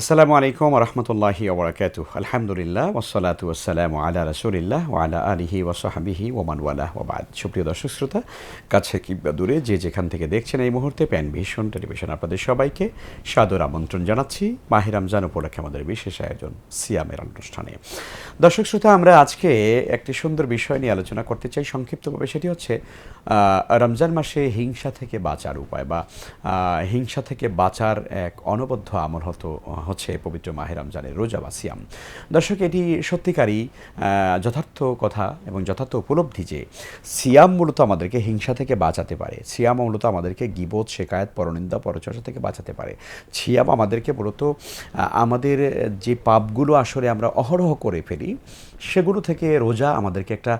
আসসালামু আলাইকুম রহমতুল্লাহি ওবরাকাত আলহামদুলিল্লাহ ওসলাতু আসসালামু আলা রসুলিল্লাহ ওয়ালা আলিহি ওসাহাবিহি ওমান ওয়ালাহ ওবাদ সুপ্রিয় দর্শক শ্রোতা, কাছে কিংবা দূরে যে যেখান থেকে দেখছেন এই মুহূর্তে প্যান ভীষণ টেলিভিশন আপনাদের সবাইকে সাদর আমন্ত্রণ জানাচ্ছি। মাহির রমজান উপলক্ষে আমাদের বিশেষ আয়োজন সিয়ামের অনুষ্ঠানে। দর্শক শ্রোতা, আমরা আজকে একটি সুন্দর বিষয় নিয়ে আলোচনা করতে চাই। সংক্ষিপ্তভাবে সেটি হচ্ছে রমজান মাসে হিংসা থেকে বাঁচার উপায় বা হিংসা থেকে বাঁচার এক অনবদ্য আমল হতো হচ্ছে পবিত্র মাহে রমজানের রোজা বা সিয়াম। দর্শক, এটি সত্যিকারই যথার্থ কথা এবং যথার্থ উপলব্ধি যে সিয়াম মূলত আমাদেরকে হিংসা থেকে বাঁচাতে পারে। সিয়াম মূলত আমাদেরকে গিবোধ শেকায়ত, পরনিন্দা, পরচর্চা থেকে বাঁচাতে পারে। সিয়াম আমাদেরকে মূলত আমাদের যে পাপগুলো আসলে আমরা অহরহ করে ফেলি, সেগুলো থেকে রোজা আমাদেরকে একটা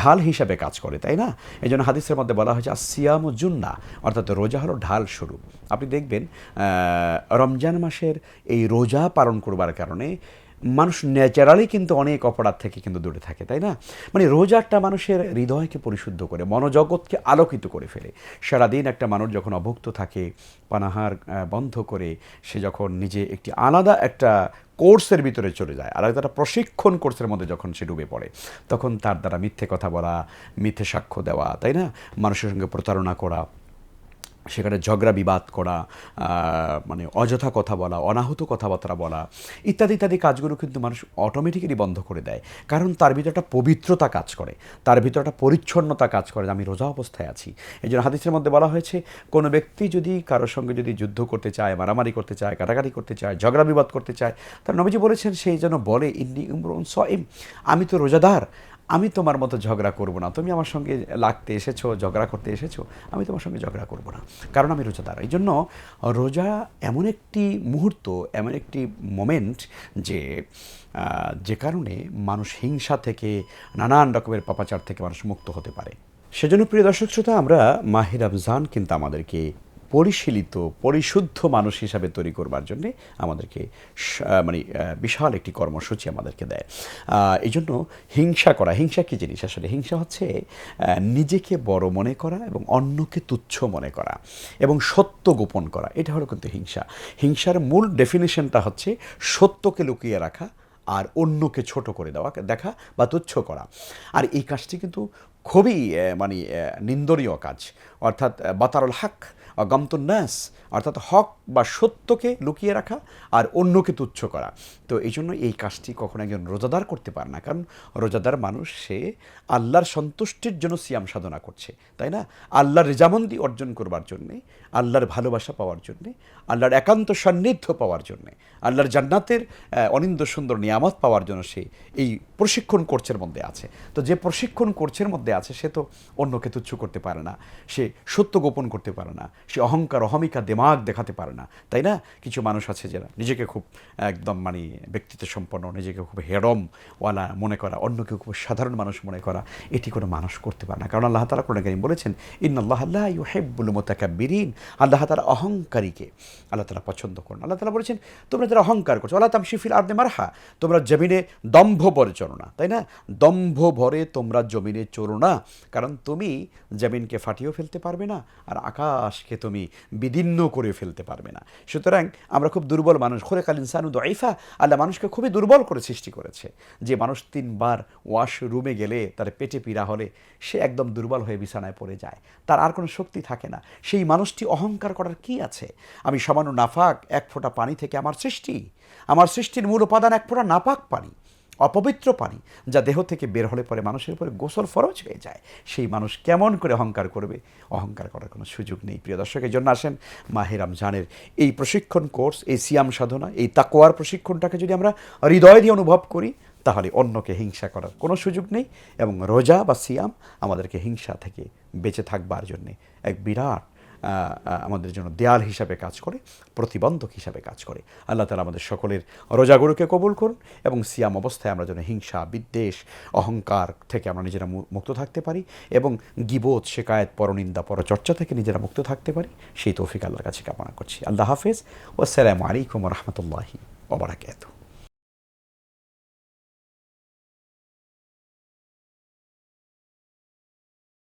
ঢাল হিসাবে কাজ করে, তাই না? এই জন্য হাদিসের মধ্যে বলা হয়েছে আসিয়াম জুন্না অর্থাৎ রোজা হলো ঢাল স্বরূপ আপনি দেখবেন রমজান মাসের এই রোজা পালন করবার কারণে মানুষ ন্যাচারালি কিন্তু অনেক অপরাধ থেকে কিন্তু দূরে থাকে, তাই না? মানে রোজাটা মানুষের হৃদয়কে পরিশুদ্ধ করে, মনোজগৎকে আলোকিত করে ফেলে। সারাদিন একটা মানুষ যখন অভুক্ত থাকে, পানাহার বন্ধ করে, সে যখন নিজে একটি আলাদা একটা কোর্সের ভিতরে চলে যায় আর একটা প্রশিক্ষণ কোর্সের মধ্যে যখন সে ডুবে পড়ে, তখন তার দ্বারা মিথ্যে কথা বলা, মিথ্যে সাক্ষ্য দেওয়া, তাই না? মানুষের সঙ্গে প্রতারণা করা সেখানে ঝগড়া বিবাদ করা মানে অযথা কথা বলা, অনাহুত কথাবার্তা বলা, ইত্যাদি ইত্যাদি কাজগুলো কিন্তু মানুষ অটোমেটিক্যালি বন্ধ করে দেয়। কারণ তার ভিতরে একটা পবিত্রতা কাজ করে, তার ভিতরে একটা পরিচ্ছন্নতা কাজ করে আমি রোজা অবস্থায় আছি। এই জন্য হাদিসের মধ্যে বলা হয়েছে, কোনো ব্যক্তি যদি কারোর সঙ্গে যদি যুদ্ধ করতে চায়, মারামারি করতে চায়, কাটাকাটি করতে চায়, ঝগড়া বিবাদ করতে চায়, তার নবীজি বলেছেন সেই যেন বলে, ইন্নি ইমরুন সইম আমি তো রোজাদার আমি তোমার মতো ঝগড়া করব না। তুমি আমার সঙ্গে লাগতে এসেছ, ঝগড়া করতে এসেছ, আমি তোমার সঙ্গে ঝগড়া করব না। কারণ আমি রোজাদার। এই জন্য রোজা এমন একটি মুহূর্ত, এমন একটি মোমেন্ট যে যে কারণে মানুষ হিংসা থেকে, নানান রকমের পাপাচার থেকে মানুষ মুক্ত হতে পারে। সেজন্য প্রিয় দর্শক শ্রোতা, আমরা মাহির রমজান কিন্তু আমাদেরকে পরিশীলিত, পরিশুদ্ধ মানুষ হিসাবে তৈরি করবার জন্য আমাদেরকে মানে বিশাল একটি কর্মসূচি আমাদেরকে দেয়। এই জন্য হিংসা করা, হিংসা কী জিনিস? আসলে হিংসা হচ্ছে নিজেকে বড় মনে করা এবং অন্যকে তুচ্ছ মনে করা এবং সত্য গোপন করা। এটা হলো কিন্তু হিংসা। হিংসার মূল ডেফিনেশনটা হচ্ছে সত্যকে লুকিয়ে রাখা আর অন্যকে ছোট করে দেওয়া, দেখা বা তুচ্ছ করা। আর এই কাজটি কিন্তু খুবই মানে নিন্দনীয় কাজ। অর্থাৎ বাতারুল হক গমতুন্নাস অর্থাৎ হক বা সত্যকে লুকিয়ে রাখা আর অন্যকে তুচ্ছ করা। তো এই জন্য এই কাজটি কখনো একজন রোজাদার করতে পারে না, কারণ রোজাদার মানুষ, সে আল্লাহর সন্তুষ্টির জন্য সিয়াম সাধনা করছে, তাই না? আল্লাহর রেজামন্দি অর্জন করবার জন্যে, আল্লাহর ভালোবাসা পাওয়ার জন্যে, আল্লাহর একান্ত সান্নিধ্য পাওয়ার জন্যে, আল্লাহর জান্নাতের অনিন্দ সুন্দর নিয়ামত পাওয়ার জন্য সে এই প্রশিক্ষণ কোর্সের মধ্যে আছে। তো যে প্রশিক্ষণ কোর্সের মধ্যে আছে, সে তো অন্যকে তুচ্ছ করতে পারে না, সে সত্য গোপন করতে পারে না সে অহংকার, অহমিকা, দেমাগ দেখাতে পারে না। তাই না? কিছু মানুষ আছে যারা নিজেকে খুব একদম মানে ব্যক্তিত্ব সম্পন্ন, নিজেকে খুব হেরমওয়ালা মনে করা, অন্যকে খুব সাধারণ মানুষ মনে করা, এটি কোনো মানুষ করতে পারে না। কারণ আল্লাহ তালা কোনো কারিম বলেছেন ইন আল্লাহ আল্লাহ ইউহেব্বুল মোতাকাব্বিরিন। আল্লাহ তালা অহংকারীকে আল্লাহ তালা পছন্দ করেন আল্লাহ তালা বলেছেন, তোমরা যারা অহংকার করছ আল্লাহ তাম শিফিল আর্দে মারহা। তোমরা জমিনে দম্ভ ভরে চলো না, তাই না? দম্ভ ভরে তোমরা জমিনে চলো না, কারণ তুমি জমিনকে ফাটিয়েও ফেলতে পারবে না, আর আকাশকে তুমি বিদীর্ণ করে ফেলতে পারবে না। সুতরাং আমরা খুব দুর্বল মানুষ। খোরে কাল ইনসানু দইফা আল্লাহ মানুষকে খুবই দুর্বল করে সৃষ্টি করেছে। যে মানুষ তিনবার ওয়াশ রুমে গেলে তার পেটে পীড়া হলে সে একদম দুর্বল হয়ে বিছানায় পড়ে যায়। তার আর কোনো শক্তি থাকে না। সেই মানুষটি অহংকার করার কি আছে? আমি সামান্য নাফাক, এক ফোঁটা পানি থেকে আমার সৃষ্টি। আমার সৃষ্টির মূল উপাদান এক ফোঁটা নাপাক পানি। অপবিত্র পানি যা দেহ থেকে বের হলে পরে মানুষের উপরে গোসল ফরজ হয়ে যায়। সেই মানুষ কেমন করে অহংকার করবে? অহংকার করার কোনো সুযোগ নেই। প্রিয় দর্শকের জন্য আসেন মাহে রমজানের এই প্রশিক্ষণ কোর্স, এই সিয়াম সাধনা, এই তাকোয়ার প্রশিক্ষণটাকে যদি আমরা হৃদয় দিয়ে অনুভব করি, তাহলে অন্যকে হিংসা করার কোনো সুযোগ নেই এবং রোজা বা সিয়াম আমাদেরকে হিংসা থেকে বেঁচে থাকবার জন্যে এক বিরাট আমাদের জন্য দেয়াল হিসাবে কাজ করে, প্রতিবন্ধক হিসাবে কাজ করে। আল্লাহ তালা আমাদের সকলের রোজাগুলোকে কবুল করুন এবং সিয়াম অবস্থায় আমরা যেন হিংসা, বিদ্বেষ, অহংকার থেকে আমরা নিজেরা মুক্ত থাকতে পারি এবং গিবোধ শেকায়ত, পরনিন্দা, পরচর্চা থেকে নিজেরা মুক্ত থাকতে পারি। সেই তৌফিক আল্লাহর কাছে কামনা করছি। আল্লাহ হাফেজ। ও আসসালামু আলাইকুম রহমতুল্লাহি ওবরাকাতুহ